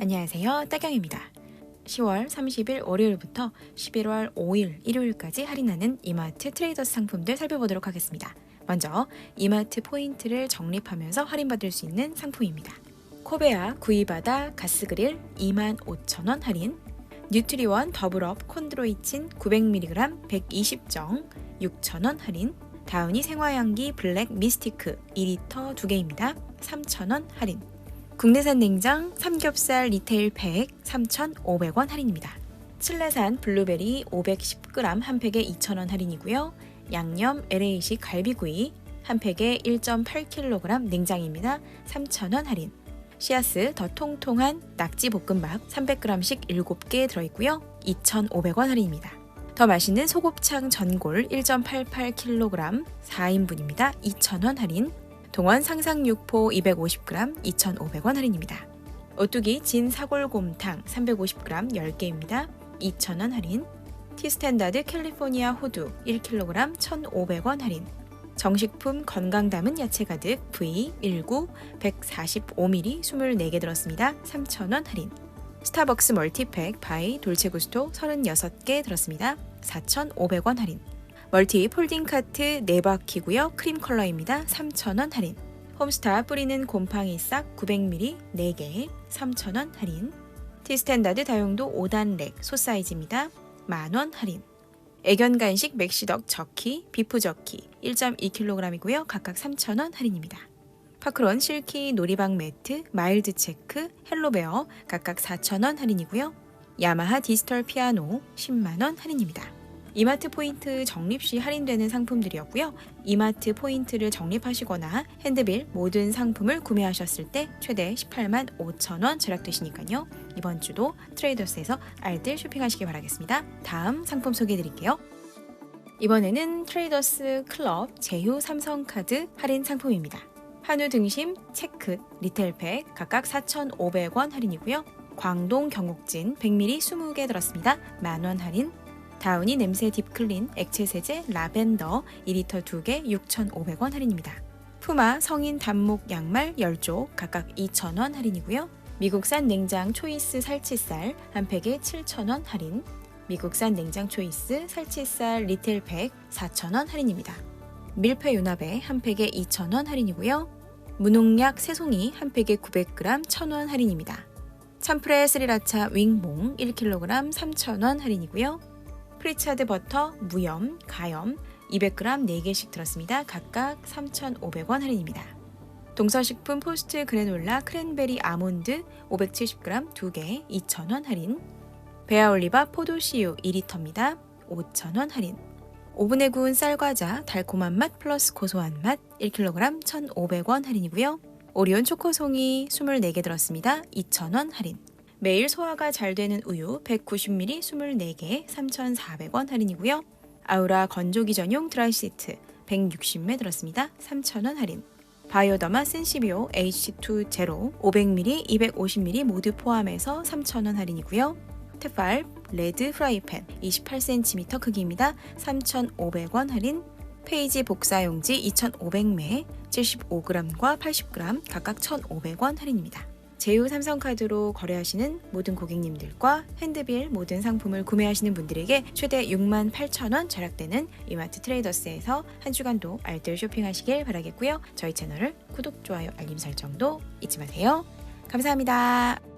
안녕하세요. 따경입니다. 10월 30일 월요일부터 11월 5일 일요일까지 할인하는 이마트 트레이더스 상품들 살펴보도록 하겠습니다. 먼저 이마트 포인트를 적립하면서 할인받을 수 있는 상품입니다. 코베아 구이바다 가스그릴 25,000원 할인 뉴트리원 더블업 콘드로이친 900mg 120정 6,000원 할인 다우니 생화향기 블랙 미스티크 2리터 2개입니다. 3,000원 할인 국내산 냉장 삼겹살 리테일 팩 3,500원 할인입니다. 칠레산 블루베리 510g 한 팩에 2,000원 할인이고요. 양념 LA식 갈비구이 한 팩에 1.8kg 냉장입니다. 3,000원 할인. 씨앗스 더 통통한 낙지 볶음밥 300g씩 7개 들어있고요. 2,500원 할인입니다. 더 맛있는 소곱창 전골 1.88kg 4인분입니다. 2,000원 할인. 동원 상상육포 250g 2,500원 할인입니다. 오뚜기 진 사골곰탕 350g 10개입니다. 2,000원 할인. 티스탠다드 캘리포니아 호두 1kg 1,500원 할인. 정식품 건강 담은 야채 가득 V19 145ml 24개 들었습니다. 3,000원 할인. 스타벅스 멀티팩 바이 돌체구스토 36개 들었습니다. 4,500원 할인. 멀티 폴딩 카트 4바퀴고요. 크림 컬러입니다. 3,000원 할인. 홈스타 뿌리는 곰팡이 싹 900ml 4개 3,000원 할인. 티스탠다드 다용도 5단 렉 소사이즈입니다. 만원 할인. 애견 간식 맥시덕 저키, 비프 저키 1.2kg이고요. 각각 3,000원 할인입니다. 파크론 실키 놀이방 매트, 마일드 체크, 헬로베어 각각 4,000원 할인이고요. 야마하 디지털 피아노 10만원 할인입니다. 이마트 포인트 적립 시 할인되는 상품들이었고요. 이마트 포인트를 적립하시거나 핸드빌 모든 상품을 구매하셨을 때 최대 18만 5천 원 절약되시니까요. 이번 주도 트레이더스에서 알뜰 쇼핑하시기 바라겠습니다. 다음 상품 소개해 드릴게요. 이번에는 트레이더스 클럽 제휴 삼성카드 할인 상품입니다. 한우 등심, 체크, 리텔팩 각각 4,500원 할인이고요. 광동 경옥진 100ml 20개 들었습니다. 만원 할인 다우니 냄새 딥클린 액체 세제 라벤더 2리터 2개 6,500원 할인입니다. 푸마 성인 단목 양말 10쪽 각각 2,000원 할인이고요. 미국산 냉장 초이스 살치살 한 팩에 7,000원 할인. 미국산 냉장 초이스 살치살 리테일 팩 4,000원 할인입니다. 밀폐 유나베 한 팩에 2,000원 할인이고요. 무농약 새송이 한 팩에 900g 1,000원 할인입니다. 참프레 스리라차 윙봉 1kg 3,000원 할인이고요. 프리차드 버터, 무염, 가염 200g 4개씩 들었습니다. 각각 3,500원 할인입니다. 동서식품 포스트 그래놀라 크랜베리 아몬드 570g 2개 2,000원 할인. 베아올리바 포도씨유 2리터입니다. 5,000원 할인. 오븐에 구운 쌀과자 달콤한 맛 플러스 고소한 맛 1kg 1,500원 할인이고요. 오리온 초코송이 24개 들었습니다. 2,000원 할인. 매일 소화가 잘 되는 우유 190ml 24개 3,400원 할인이고요. 아우라 건조기 전용 드라이 시트 160매 들었습니다. 3,000원 할인. 바이오더마 센시비오 H2 제로 500ml 250ml 모두 포함해서 3,000원 할인이고요. 테팔 레드 프라이팬 28cm 크기입니다. 3,500원 할인. 페이지 복사용지 2,500매 75g과 80g 각각 1,500원 할인입니다. 제휴 삼성카드로 거래하시는 모든 고객님들과 핸드빌 모든 상품을 구매하시는 분들에게 최대 6만 8천 원 절약되는 이마트 트레이더스에서 한 주간도 알뜰 쇼핑하시길 바라겠고요. 저희 채널을 구독, 좋아요, 알림 설정도 잊지 마세요. 감사합니다.